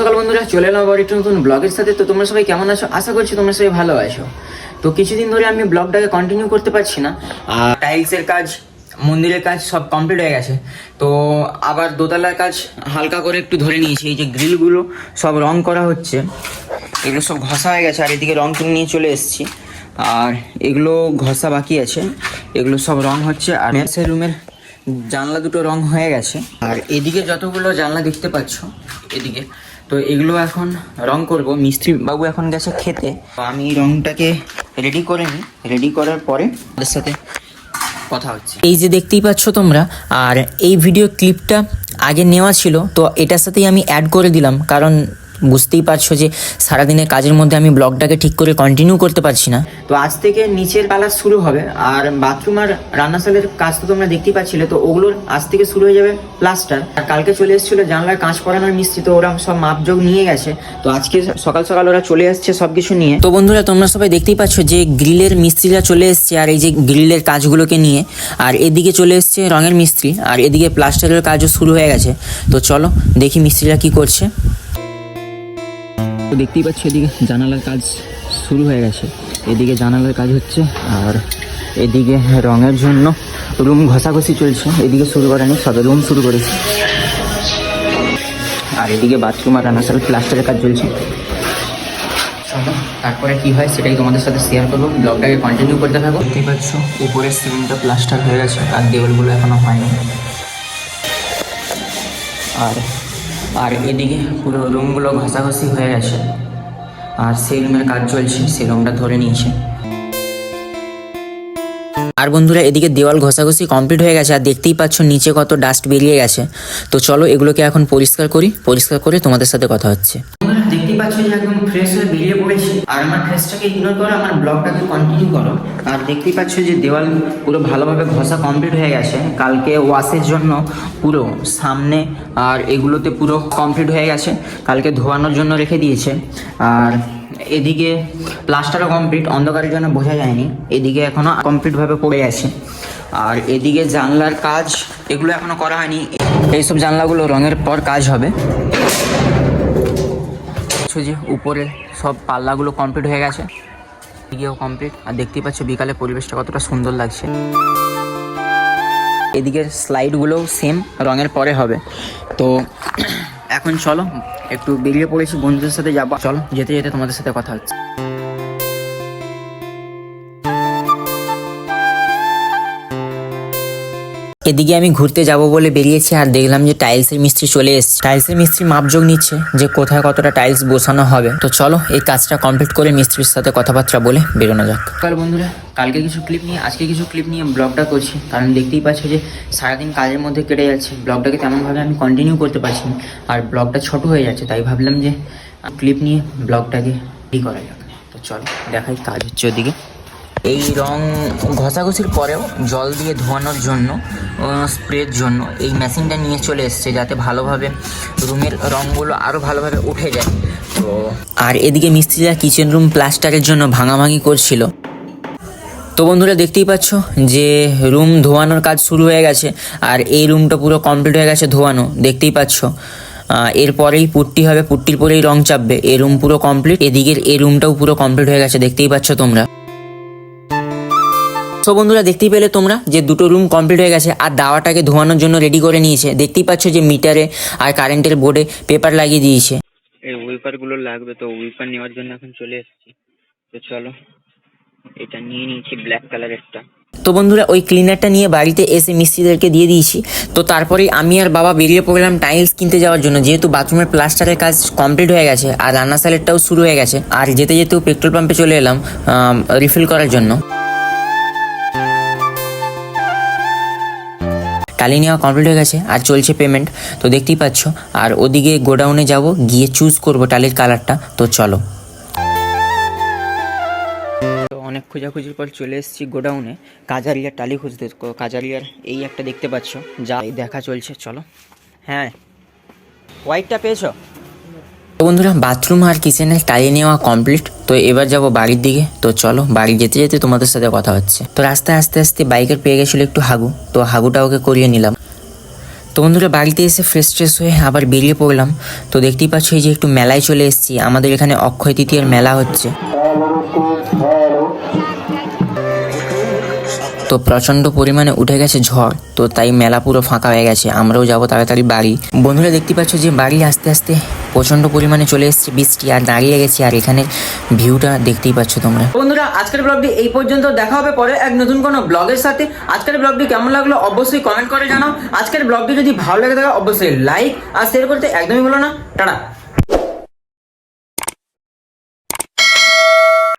সকাল বন্ধুরা, চলে এলাম আবার একটু নতুন ব্লগের সাথে। তো তোমরা সবাই কেমন আছো? আশা করছি তোমরা সবাই ভালো আছো। তো কিছুদিন ধরে আমি ব্লগটাকে কন্টিনিউ করতে পারছি না। টাইলসের কাজ, মন্দিরের কাজ সব কমপ্লিট হয়ে গেছে। তো আবার দোতলার কাজ হালকা করে একটু ধরে নিয়েছি। এই যে গ্রিলগুলো সব রং করা হচ্ছে। এগুলো সব ঘষা হয়ে গেছে, আর এদিকে রং কিনে নিয়ে চলে এসেছি। আর এগুলো ঘষা বাকি আছে। এগুলো সব রং হচ্ছে, আর মেসের রুমের জানলা দুটো রং হয়ে গেছে। আর এদিকে যতগুলো জানলা দেখতে পাচ্ছ, এদিকে তো এগুলো এখন রং করব। মিস্ত্রি বাবু এখন গেছে খেতে। আমি রংটাকে রেডি করে নিই। রেডি করার পরে ওদের সাথে কথা হচ্ছে। এই যে দেখতেই পাচ্ছ তোমরা, আর এই ভিডিও ক্লিপটা আগে নেওয়া ছিল, তো এটার সাথেই আমি অ্যাড করে দিলাম। কারণ বুঝতেই পারছ যে সারাদিনের কাজের মধ্যে আমি ব্লগটাকে ঠিক করে কন্টিনিউ করতে পারছি না। তো আজ থেকে নিচের কালার শুরু হবে আর বাথরুম আর রান্নাশালের কাজ তো তোমরা দেখতেই পাচ্ছিলে তো ওগুলোর আজ থেকে শুরু হয়ে যাবে প্লাস্টার আর কালকে চলে এসেছিল জানলার কাঁচ পরানোর মিস্ত্রি তো ওরা সব মাপযোগ নিয়ে গেছে। তো আজকে সকাল সকাল ওরা চলে আসছে সবকিছু নিয়ে। তো বন্ধুরা তোমরা সবাই দেখতেই পাচ্ছ যে গ্রিলের মিস্ত্রিরা চলে এসছে আর এই যে গ্রিলের কাজগুলোকে নিয়ে। আর এদিকে চলে এসছে রঙের মিস্ত্রি আর এদিকে প্লাস্টারের কাজও শুরু হয়ে গেছে। তো চলো দেখি মিস্ত্রিরা কি করছে। দেখতেই পাচ্ছি এদিকে জানালার কাজ শুরু হয়ে গেছে। এদিকে জানালার কাজ হচ্ছে আর এদিকে রঙের জন্য রুম ঘষাঘষি চলছে। এদিকে শুরু করেনি, সবে রুম শুরু করেছি। আর এদিকে বাথরুম আর রান্নাশাল প্লাস্টারের কাজ চলছে। তারপরে কি হয় সেটাই তোমাদের সাথে শেয়ার করব। ব্লগটাকে কন্টিনিউ করতে থাকো। দেখতেই পাচ্ছ উপরের সিলিংটা প্লাস্টার হয়ে গেছে, আর দেওয়ালগুলো এখনও হয়নি। আর আর এদিকে পুরো রুমগুলো ঘষাঘষি হয়ে গেছে। আর সেই রুমের কাজ চলছে, সেই রুমটা ধরে নিয়েছে। আর বন্ধুরা, এদিকে দেওয়াল ঘষাঘষি কমপ্লিট হয়ে গেছে, আর দেখতেই পাচ্ছ নিচে কত ডাস্ট বেরিয়ে গেছে। তো চলো এগুলোকে এখন পরিষ্কার করি, পরিষ্কার করে তোমাদের সাথে কথা হচ্ছে। দেখতেই পাচ্ছ যে একদম ফ্রেশ হয়ে বেরিয়ে পড়েছি। আর আমার ফ্রেশটাকে ইগনোর করো, আমার ব্লগটাকে কন্টিনিউ করো। আর দেখতে পাচ্ছ যে দেওয়াল পুরো ভালোভাবে ঘষা কমপ্লিট হয়ে গেছে। কালকে ওয়াশের জন্য পুরো সামনে আর এগুলোতে পুরো কমপ্লিট হয়ে গেছে। কালকে ধোয়ানোর জন্য রেখে দিয়েছে। আর এদিকে প্লাস্টারও কমপ্লিট অন্ধকারের জন্য বোঝা যায়নি। এদিকে এখনও কমপ্লিটভাবে পড়ে আছে। আর এদিকে জানলার কাজ, এগুলো এখনও করা হয়নি। এইসব জানলাগুলো রঙের পর কাজ হবে। দেখছ যে উপরে সব পাল্লাগুলো কমপ্লিট হয়ে গেছে। দিকেও কমপ্লিট আর দেখতেই পাচ্ছ বিকালে পরিবেশটা কতটা সুন্দর লাগছে। এদিকের স্লাইডগুলোও সেম রঙের পরে হবে। তো এখন চলো, একটু বেরিয়ে পড়েছি বন্ধুদের সাথে যাব। চলো, যেতে যেতে তোমাদের সাথে কথা হচ্ছে। এদিকে আমি ঘুরতে যাব বলে বেরিয়েছি আর দেখলাম যে টাইলসের মিস্ত্রি চলে এসেছে। টাইলসের মিস্ত্রি মাপযোগ নিচ্ছে যে কোথায় কতটা টাইলস বসানো হবে। তো চলো এই কাজটা কমপ্লিট করে মিস্ত্রির সাথে কথাবার্তা বলে বেরোনো যাক। কাল বন্ধুরা, কালকে কিছু ক্লিপ নিয়ে, আজকে কিছু ক্লিপ নিয়ে ব্লগটা করছি। কারণ দেখতেই পাচ্ছ যে সারাদিন কাজের মধ্যে কেটে যাচ্ছে। ব্লগটাকে তেমনভাবে আমি কন্টিনিউ করতে পারছি না। আর ব্লগটা ছোট হয়ে যাচ্ছে, তাই ভাবলাম যে ক্লিপ নিয়ে ব্লগটাকে ই করা যাক। তো চলো, দেখাই কাজ হচ্ছে ওদিকে। এই রং ঘষাঘষির পরেও জল দিয়ে ধোয়ানোর জন্য স্প্রের জন্য এই মেশিনটা নিয়ে চলে এসছে যাতে ভালোভাবে রুমের রঙগুলো আরও ভালোভাবে উঠে যায়। তো আর এদিকে মিস্ত্রিরা কিচেন রুম প্লাস্টারের জন্য ভাঙাভাঙি করছিল। তো বন্ধুরা দেখতেই পাচ্ছ যে রুম ধোয়ানোর কাজ শুরু হয়ে গেছে আর এই রুমটা পুরো কমপ্লিট হয়ে গেছে ধোয়ানো, দেখতেই পাচ্ছ। এরপরেই পুট্টি হবে, পুট্টির পরেই রং চাপবে এই রুম পুরো কমপ্লিট এদিকের এই রুমটাও পুরো কমপ্লিট হয়ে গেছে, দেখতেই পাচ্ছ তোমরা। তো বন্ধুরা দেখতেই পেলে তোমরা যে দুটো রুম কমপ্লিট হয়ে গেছে আর দাওয়াটাকে ধোয়ানোর জন্য রেডি করে নিয়েছে। দেখতেই পাচ্ছ যে মিটারে আর কারেন্টের বোর্ডে পেপার লাগিয়ে দিয়েছে। এই উইপারগুলো লাগবে তো উইপার নেওয়ার জন্য এখন চলে এসেছি। তো চলো এটা নিয়ে নিয়েছি ব্ল্যাক কালারেরটা তো বন্ধুরা ওই ক্লিনারটা নিয়ে বাড়িতে এসে মিস্ত্রিদেরকে দিয়ে দিয়েছি। তো তারপরেই আমি আর বাবা বেরিয়ে পড়লাম টাইলস কিনতে যাওয়ার জন্য যেহেতু বাথরুমের প্লাস্টারের কাজ কমপ্লিট হয়ে গেছে আর রান্না সালেরটাও শুরু হয়ে গেছে। আর যেতে যেতেও পেট্রোল পাম্পে চলে এলাম রিফিল করার জন্য। টালি নেওয়া কমপ্লিট হয়ে গেছে আর চলছে পেমেন্ট তো দেখতেই পাচ্ছ, আর ওদিকে গোডাউনে যাব, গিয়ে চুজ করব টালির কালারটা তো চলো। অনেক খোঁজাখুঁজির পর চলে এসেছি গোডাউনে কাজারিয়ার টালি খুঁজতে। কাজারিয়ার এই একটা দেখতে পাচ্ছ, যা দেখা চলছে। চলো। হ্যাঁ। হোয়াইটটা পেয়েছ? তো বন্ধুরা বাথরুম আর কিচেনের টালি নেওয়া কমপ্লিট তো এবার যাব বাড়ির দিকে। তো চলো, বাড়ি যেতে যেতে তোমাদের সাথে কথা হচ্ছে। তো রাস্তায় আস্তে আস্তে বাইকের পেয়ে গেছিল একটু হাগু। তো হাগুটা ওকে করিয়ে নিলাম। তো বন্ধুরা, বাড়িতে এসে ফ্রেশ ট্রেশ হয়ে আবার বেরিয়ে পড়লাম। তো দেখতেই পাচ্ছ যে একটু মেলায় চলে এসেছি। আমাদের এখানে অক্ষয় তৃতীয়ার মেলা হচ্ছে। তো প্রচণ্ড পরিমাণে উঠে গেছে ঝড়। তো তাই মেলা পুরো ফাঁকা হয়ে গেছে। আমরাও যাব তাড়াতাড়ি বাড়ি। বন্ধুরা, দেখতে পাচ্ছ যে বাড়ি আস্তে আস্তে প্রচণ্ড পরিমাণে চলে এসছে, বৃষ্টি আর দাঁড়িয়ে গেছি আর এখানে ভিউটা দেখতেই পাচ্ছ তোমরা। বন্ধুরা, আজকের ব্লগটি এই পর্যন্ত, দেখা হবে পরে এক নতুন কোনো ব্লগের সাথে। আজকের ব্লগটি কেমন লাগল অবশ্যই কমেন্ট করে জানাও। আজকের ব্লগটি যদি ভালো লাগে থাকে, অবশ্যই লাইক আর শেয়ার করতে একদমই ভুলো না। টাটা।